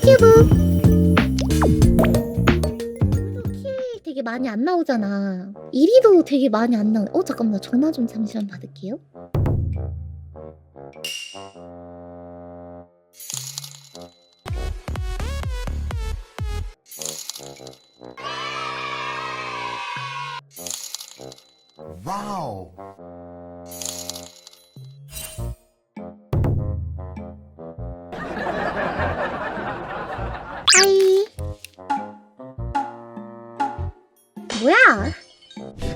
튜브. 킬 되게 많이 안 나오잖아. 1위도 되게 많이 안 나오 어 잠깐만. 나 전화 좀 잠시만 받을게요. 하 뭐야?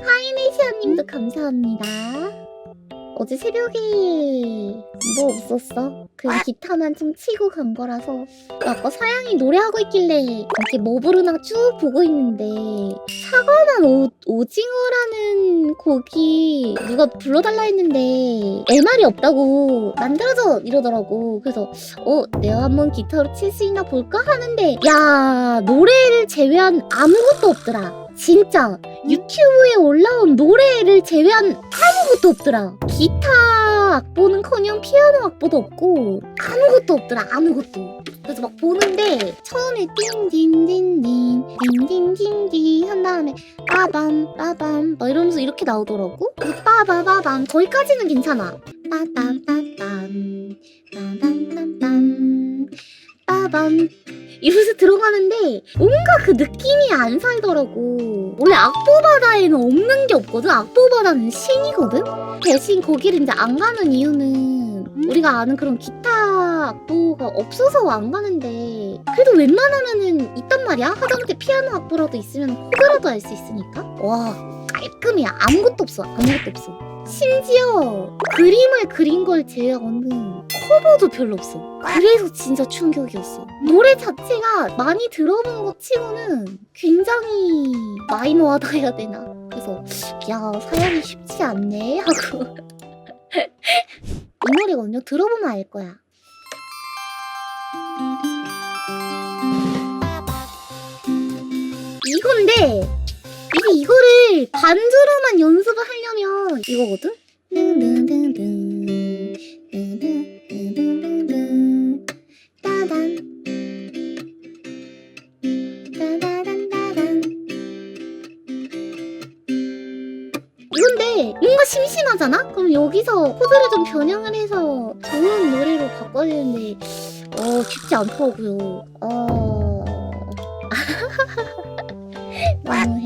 하이네시아님도 감사합니다 어제 새벽에 뭐 없었어? 그냥 기타만 좀 치고 간 거라서. 아까 사양이 노래하고 있길래 이렇게 뭐 부르나 쭉 보고 있는데 사과난 오, 오징어라는 곡이 누가 불러달라 했는데 MR이 없다고 만들어줘 이러더라고. 그래서 어 내가 한번 기타로 칠 수 있나 볼까 하는데 야 노래를 제외한 아무것도 없더라. 진짜. 유튜브에 올라온 노래를 제외한 아무것도 없더라 기타 악보는커녕 피아노 악보도 없고 아무것도 없더라 아무것도. 그래서 막 보는데 처음에 띵딘딘딘 딘딘딘딘 한 다음에 빠밤 빠밤 막 이러면서 이렇게 나오더라고. 빠바바밤 거기까지는 괜찮아. 빠밤 빠밤 빠밤빰빰 빠밤 들어가는데 뭔가 그 느낌이 안 살더라고. 원래 악보바다에는 없는 게 없거든? 악보바다는 신이거든? 대신 거기를 이제 안 가는 이유는 우리가 아는 그런 기타 악보가 없어서 안 가는데 그래도 웬만하면은 있단 말이야. 하다못해 피아노 악보라도 있으면 호그라도 알 수 있으니까. 와 깔끔이야. 아무것도 없어. 아무것도 없어 심지어 그림을 그린 걸 제외하고는 커버도 별로 없어. 그래서 진짜 충격이었어. 노래 자체가 많이 들어본 것 치고는 굉장히 마이너하다 해야 되나? 그래서 야 사연이 쉽지 않네 하고. 이 노래거든요. 들어보면 알 거야. 이건데 이게 이거를 반주로만 연습을 하려면 이거거든? 이건데 뭔가 심심하잖아? 그럼 여기서 코드를 좀 변형을 해서 좋은 노래로 바꿔야 되는데 어 쉽지 않더라고요. 어... 너무